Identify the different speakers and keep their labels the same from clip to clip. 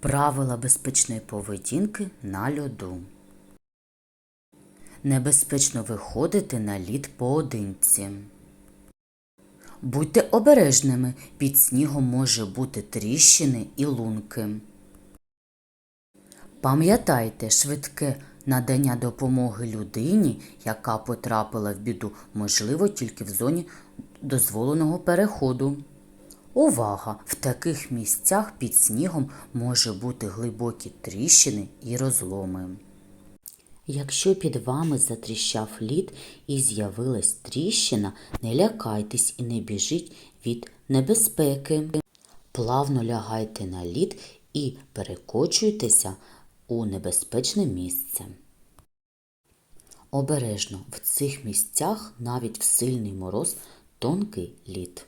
Speaker 1: Правила безпечної поведінки на льоду. Небезпечно виходити на лід поодинці. Будьте обережними, під снігом може бути тріщини і лунки. Пам'ятайте, швидке надання допомоги людині, яка потрапила в біду, можливо тільки в зоні дозволеного переходу. Увага! В таких місцях під снігом може бути глибокі тріщини і розломи. Якщо під вами затріщав лід і з'явилась тріщина, не лякайтесь і не біжіть від небезпеки. Плавно лягайте на лід і перекочуйтеся у небезпечне місце. Обережно в цих місцях навіть в сильний мороз тонкий лід.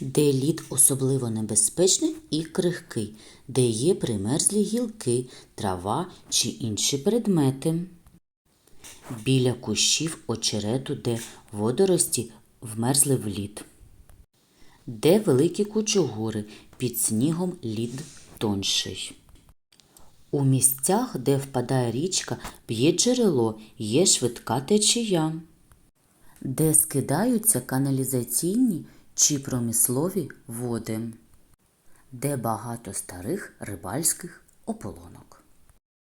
Speaker 1: Де лід особливо небезпечний і крихкий, де є примерзлі гілки, трава чи інші предмети. Біля кущів очерету, де водорості вмерзли в лід. Де великі кучугури, під снігом лід тонший. У місцях, де впадає річка, б'є джерело, є швидка течія. Де скидаються каналізаційні чи промислові води. Де багато старих рибальських ополонок.